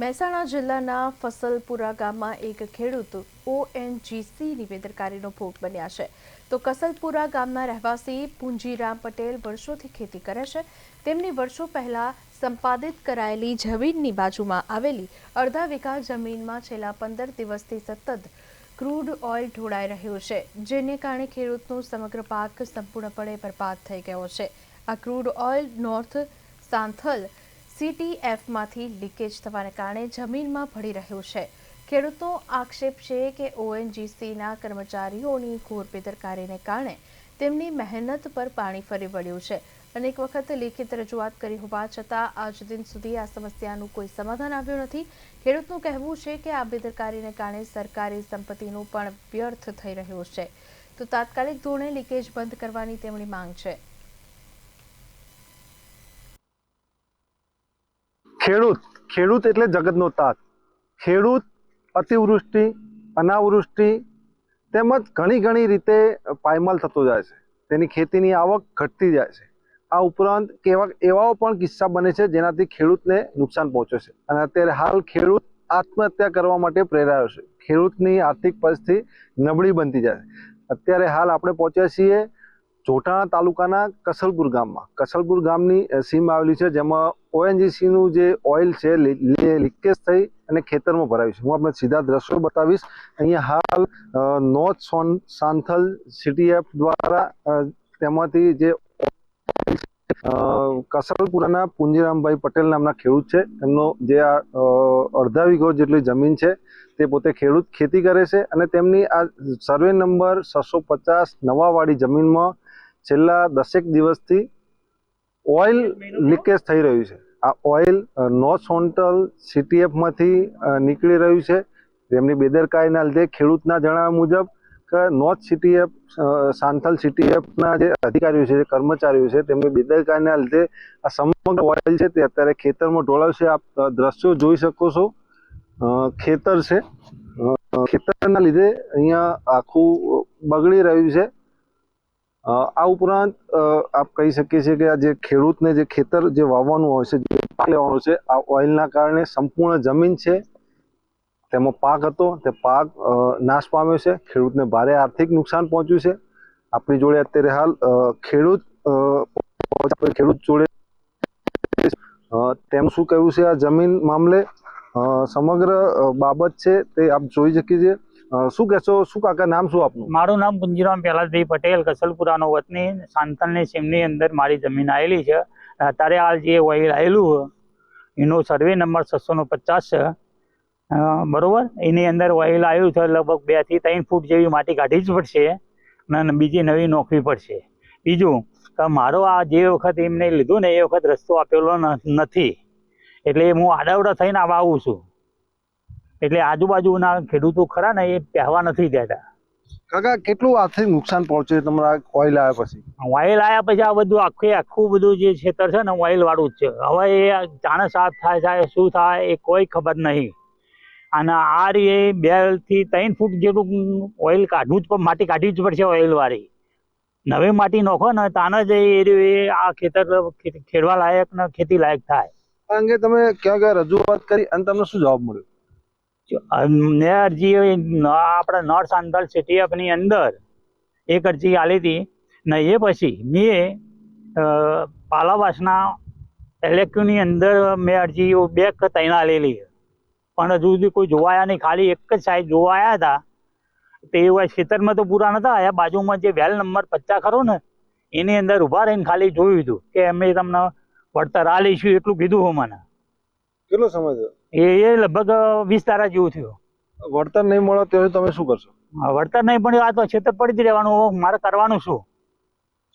મહેસાણા જિલ્લાના ફસલપુરા ગામમાં એક ખેડૂત ઓએનજીસી નિવેદનકારીનો ભોગ બન્યા છે. તો કસલપુરા ગામના રહેવાસી પુંજીરામ પટેલ વર્ષોથી ખેતી કરે છે. તેમની વર્ષો પહેલા સંપાદિત કરાયેલી જમીનની બાજુમાં આવેલી અડધા વીઘા જમીનમાં છેલ્લા પંદર દિવસથી સતત ક્રૂડ ઓઇલ ઢોળાઈ રહ્યું છે, જેને કારણે ખેડૂતનો સમગ્ર પાક સંપૂર્ણપણે બરબાદ થઈ ગયો છે. આ ક્રૂડ ઓઇલ નોર્થ સાંથલ સીટીએફમાંથી લીકેજ થવાને કારણે જમીનમાં ભળી રહ્યું છે. ખેડૂતનો આક્ષેપ છે કે ઓએનજીસીના કર્મચારીઓની ઘોર બેદરકારીને કારણે તેમની મહેનત પર પાણી ફરી વળ્યું છે. અનેક વખત લેખિત રજૂઆત કરી હોવા છતાં આજ દિન સુધી આ સમસ્યાનું કોઈ સમાધાન આવ્યું નથી. ખેડૂતનું કહેવું છે કે આ બેદરકારીને કારણે સરકારી સંપત્તિનું પણ વ્યર્થ થઈ રહ્યું છે. તો તાત્કાલિક ધોરણે લીકેજ બંધ કરવાની તેમની માંગ છે. ખેડૂત ખેડૂત એટલે જગતનો તાત. ખેડૂત, અતિવૃષ્ટિ, અનાવૃષ્ટિ તેમજ ઘણી ઘણી રીતે પાયમાલ થતો જાય છે. તેની ખેતીની આવક ઘટતી જાય છે. આ ઉપરાંત કેવા એવા પણ કિસ્સા બને છે જેનાથી ખેડૂતને નુકસાન પહોંચે છે. અને અત્યારે હાલ ખેડૂત આત્મહત્યા કરવા માટે પ્રેરાયો છે. ખેડૂતની આર્થિક પરિસ્થિતિ નબળી બનતી જાય છે. અત્યારે હાલ આપણે પહોંચ્યા છીએ જોટાણા તાલુકાના કસલપુર ગામમાં. કસલપુર ગામની સીમ આવેલી છે, જેમાં ઓએનજીસીનું જે ઓઇલ છે લીકેજ થઈ અને ખેતરમાં ભરાયું છે. હું આપણે સીધા દ્રશ્યો બતાવીશ. અહીંયા હાલ નોર્થ સોન સાંથલ સીટીએફ દ્વારા તેમાંથી જે કસલપુરાના પુંજીરામભાઈ પટેલ નામના ખેડૂત છે. એમનો જે આ અડધા વીઘો જેટલી જમીન છે, તે પોતે ખેડૂત ખેતી કરે છે અને તેમની આ સર્વે નંબર છસો પચાસ નવાવાળી જમીનમાં છેલ્લા દસેક દિવસથી ઓઇલ લીકેજ થઈ રહ્યું છે. આ ઓઇલ નોર્થ સોન્ટલ સીટીએફમાંથી નીકળી રહ્યું છે. તેમની બેદરકારીના લીધે ખેડૂતના જણાવ્યા મુજબ કે નોર્થ સીટીએફ સાંથલ સીટીએફના જે અધિકારીઓ છે, જે કર્મચારીઓ છે, તેમની બેદરકારીના લીધે આ સમગ્ર ઓઇલ છે તે અત્યારે ખેતરમાં ઢોળાવશે આપ દ્રશ્યો જોઈ શકો છો. ખેતર છે. ખેતરના લીધે અહીંયા આખું બગડી રહ્યું છે. આ ઉપરાંત આપ કહી શકીએ છીએ કે આ જે ખેડૂતને જે ખેતર જે વાવવાનું હોય છે, જે પાક લેવાનું છે, આ ઓઇલના કારણે સંપૂર્ણ જમીન છે, તેમાં પાક હતો, તે પાક નાશ પામ્યો છે, ખેડૂતને ભારે આર્થિક નુકસાન પહોંચ્યું છે. આપણી જોડે અત્યારે હાલ ખેડૂત ખેડૂત જોડે તેમ શું કહેવું છે આ જમીન મામલે? સમગ્ર બાબત છે તે આપ જોઈ શકીએ છીએ. શું કહેશો? શું કાકા નામ શું આપનું? મારું નામ પુંજીરામ પહેલાદભાઈ પટેલ, કસલપુરાનો વતની, સાંતલની સીમની અંદર મારી જમીન આવેલી છે. અત્યારે આ જે ઓઇલ આવેલું એનો સર્વે નંબર છસો પચાસ છે. બરોબર? એની અંદર ઓઇલ આવ્યું છે લગભગ બેથી ત્રણ ફૂટ જેવી માટી કાઢી જ પડશે અને બીજી નવી નોખવી પડશે. બીજું, કે મારો આ જે વખત એમને લીધું ને એ વખત રસ્તો આપેલો નથી. એટલે હું આડાવડા થઈને આવું છું. એટલે આજુબાજુના ખેડૂતો ખરા ને એ પહેવા નથી દેતા. કાકા કેટલું આથી નુકસાન પહોંચ્યું તમારા ઓઇલ આવ્યા પછી? ઓઇલ આવ્યા પછી આ બધું આખે આખું બધું જે ખેતર છે ને ઓઇલ વાળું જ છે. હવે એ જાણે સાફ થાય થાય શું થાય એ કોઈ ખબર નહીં. અને આ રી બેથી ત્રણ ફૂટ જેટલું ઓઇલ કાઢવું જ માટી કાઢવી જ પડશે ઓઇલ વાળી. નવી માટી નોખો ને તાને જ એ એ આ ખેતર ખેડવા લાયક ને ખેતી લાયક થાય. અંગે તમે ક્યાં ક્યાં રજૂઆત કરી અને તમને શું જવાબ મળ્યો? મેં અરજી આપણા નોર્થ સિટી ઓફની અંદર એક અરજી આલી હતી ને એ પછી મેં પાલાવાસના એલેક્યુની અંદર મેં અરજી બે કે ત્રણ આલેલી. પણ હજુ સુધી કોઈ જોવાયા નહીં. ખાલી એક જ સાઈડ જોવાયા હતા. તે એવા ખેતરમાં તો પૂરા નતા આવ્યા બાજુમાં જે વેલ નંબર પચાસ ખરો ને, એની અંદર ઊભા રહીને ખાલી જોયું હતું કે અમે તમને વળતર આ લઈશું એટલું કીધું હું મને. કેટલો સમય એ એ લગભગ વીસ તારા જેવું થયું. વળતર નહીં મળે ત્યારે તમે શું કરશો? વળતર નહીં પણ આ તો છેતર પડી જ રહેવાનું મારે કરવાનું શું?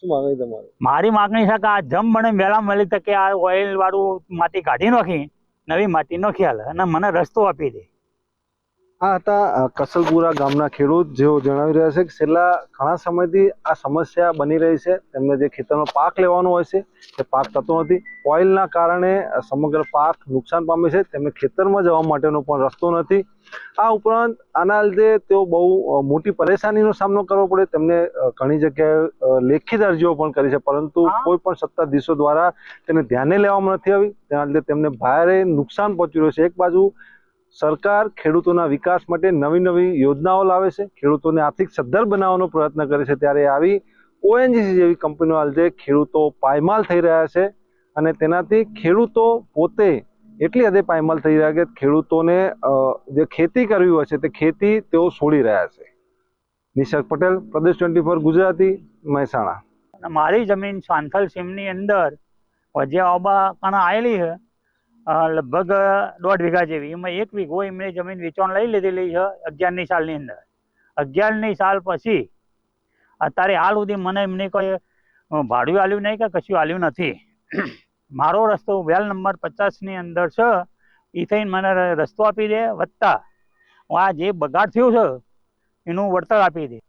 શું માંગણી તમારી? મારી માગણી છે કે આ જમ મને વહેલા મળી તકે આ ઓઇલ વાળું માટી કાઢી નાખી નવી માટી નો ખ્યાલ અને મને રસ્તો આપી દે. આ હતા કસલપુરા ગામના ખેડૂત જેઓ જણાવી રહ્યા છે કે છેલ્લા ઘણા સમયથી આ સમસ્યા બની રહી છે. તેમને જે ખેતરનો પાક લેવાનો હોય છે તે પાક થતો નથી. ઓઇલના કારણે સમગ્ર પાક નુકસાન પામે છે. તેમને ખેતરમાં જવા માટેનો પણ રસ્તો નથી. આ ઉપરાંત આના લીધે તેઓ બહુ મોટી પરેશાનીનો સામનો કરવો પડે. તેમને ઘણી જગ્યાએ લેખિત અરજીઓ પણ કરી છે પરંતુ કોઈ પણ સત્તાધીશો દ્વારા તેને ધ્યાને લેવામાં નથી આવી. તેના લીધે તેમને ભારે નુકસાન પહોંચી રહ્યું છે. એક બાજુ સરકાર ખેડૂતોના વિકાસ માટે નવી નવી યોજનાઓ લાવે છે. ખેડૂતોને આર્થિક સદ્ધર બનાવવાનો પ્રયત્ન કરે છે. ત્યારે આવી ઓએનજીસી જેવી કંપનીઓ આજે ખેડૂતો પાયમાલ થઈ રહ્યા છે અને તેનાથી ખેડૂતો પોતે એટલી હદે પાયમાલ થઈ રહ્યા કે ખેડૂતોને જે ખેતી કરવી હોય છે તે ખેતી તેઓ છોડી રહ્યા છે. નિશક પટેલ, પ્રદેશ ટ્વેન્ટી ફોર ગુજરાતી, મહેસાણા. મારી જમીન સાંથલ સીમની અંદર વજિયાઓબા કણ આવેલી છે. લગભગ દોઢ વીઘા જેવી. એમાં એક વીઘો એમણે જમીન વેચવાનું લઈ લીધેલી છે અગિયારની સાલની અંદર. અગિયારની સાલ પછી અત્યારે હાલ સુધી મને એમને કોઈ ભાડું આલ્યું નહીં કે કશું આલ્યું નથી. મારો રસ્તો વેલ નંબર પચાસની અંદર છે. એ થઈને મને રસ્તો આપી દે વત્તા આ જે બગાડ થયો છે એનું વળતર આપી દે.